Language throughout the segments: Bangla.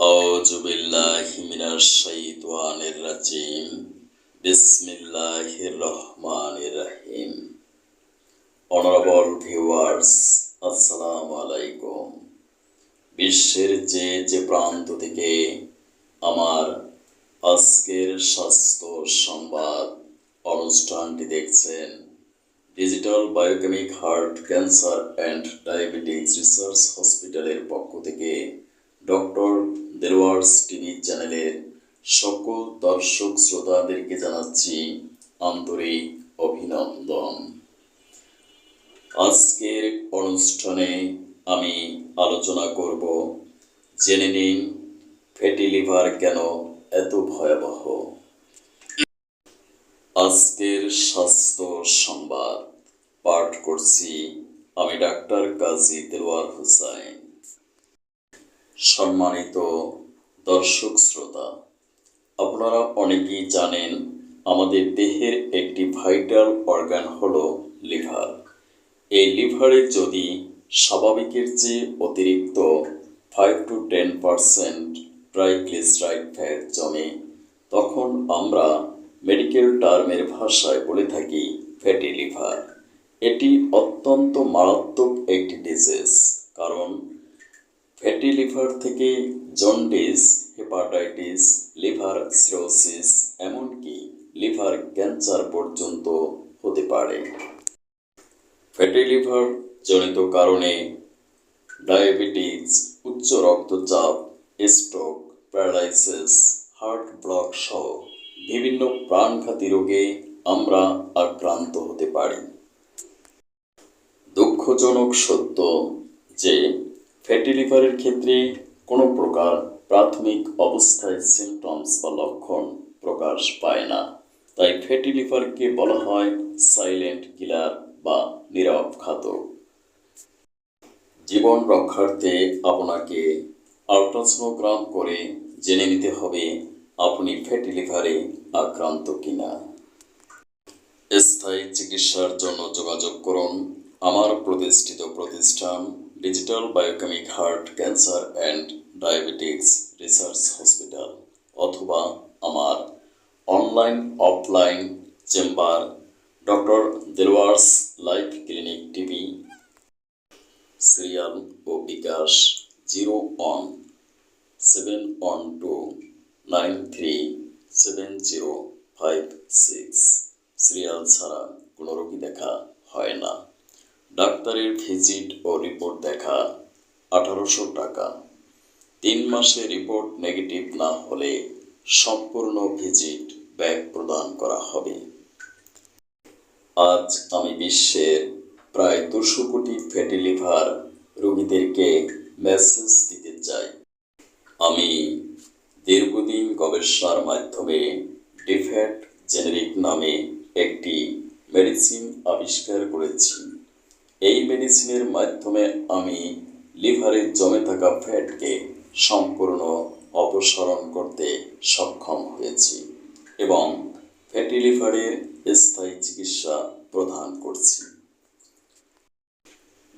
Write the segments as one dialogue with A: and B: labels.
A: أعوذ بالله من الشيطان الرجيم بسم الله الرحمن الرحيم Honorable viewers আসসালামু আলাইকুম বিশ্বের যে যে প্রান্ত থেকে আমার আজকের স্বাস্থ্য সংবাদ অনুষ্ঠানটি দেখছেন digital biochemic heart cancer and diabetes research হসপিটালের পক্ষ থেকে ডক্টর দেলওয়ার্স টিভি চ্যানেলের সকল দর্শক শ্রোতাদেরকে জানাচ্ছি আন্তরিক অভিনন্দন। আজকের অনুষ্ঠানে আমি আলোচনা করব, জেনে নিন ফ্যাটি লিভার কেন এত ভয়াবহ? আজকের স্বাস্থ্য সংবাদ, পাঠ করছি আমি ডাক্তার কাজী দেলোয়ার হোসাইন। সম্মানিত দর্শক শ্রোতা, আপনারা অনেকেই জানেন আমাদের দেহের একটি ভাইটাল অর্গান হলো লিভার। এই লিভারে যদি স্বাভাবিকের চেয়ে অতিরিক্ত five to ten percent triglyceride fat জমে, তখন আমরা মেডিকেল টার্মের ভাষায় বলে থাকি ফ্যাটি লিভার এটি অত্যন্ত মারাত্মক একটি ডিজিজ কারণ ফ্যাটি লিভার থেকে জন্ডিস, হেপাটাইটিস, লিভার সিরোসিস, এমনকি লিভার ক্যান্সার পর্যন্ত হতে পারে। ফ্যাটি লিভার জনিত কারণে ডায়াবেটিস, উচ্চ রক্তচাপ, স্ট্রোক, প্যারালাইসিস, হার্ট ব্লক সহ বিভিন্ন প্রাণঘাতী রোগে আমরা আক্রান্ত হতে পারি। দুঃখজনক সত্য যে ফ্যাটি লিভারের ক্ষেত্রে কোনো প্রকার প্রাথমিক অবস্থায় সিমটমস বা লক্ষণ প্রকাশ পায় না। তাই ফ্যাটি লিভারকে বলা হয় সাইলেন্ট কিলার বা নীরব ঘাতক। জীবন রক্ষার্থে আপনাকে আলট্রাসোনোগ্রাম করে জেনে নিতে হবে আপনি ফ্যাটি লিভারে আক্রান্ত কিনা। স্থায়ী চিকিৎসার জন্য যোগাযোগ করুন। আমার প্রতিষ্ঠিত প্রতিষ্ঠান digital biochemic heart cancer and diabetics research hospital অথবা আমার online offline chamber doctor Delwar's life clinic TV serial ও bKash zero one seven one two nine three seven zero five six serial ছাড়া কোনো রোগী দেখা হয় না। ডাক্তারের ভিজিট ও রিপোর্ট দেখা আঠারোশো টাকা। তিন মাসে রিপোর্ট নেগেটিভ না হলে সম্পূর্ণ ভিজিট ব্যাক প্রদান করা হবে। আজ আমি বিশ্বের প্রায় দুশো কোটি ফ্যাটি লিভার রোগীদেরকে মেসেজ দিতে চাই। আমি দীর্ঘদিন গবেষণার মাধ্যমে ডিফ্যাট জেনেরিক নামে একটি মেডিসিন আবিষ্কার করেছি। এই মেডিসিনের মাধ্যমে আমি লিভারে জমে থাকা ফ্যাটকে সম্পূর্ণ অপসারণ করতে সক্ষম হয়েছি এবং ফ্যাটি লিভারের স্থায়ী চিকিৎসা প্রদান করছি।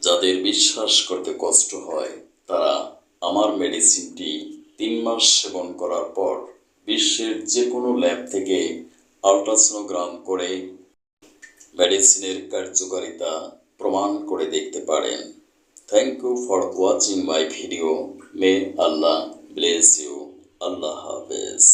A: যাদের বিশ্বাস করতে কষ্ট হয়, তারা আমার মেডিসিনটি তিন মাস সেবন করার পর বিশ্বের যে কোনো ল্যাব থেকে আলট্রাসোনোগ্রাম করে মেডিসিনের কার্যকারিতা প্রমাণ করে দেখতে পারেন। Thank you for watching my video may Allah bless you আল্লাহ হাফেজ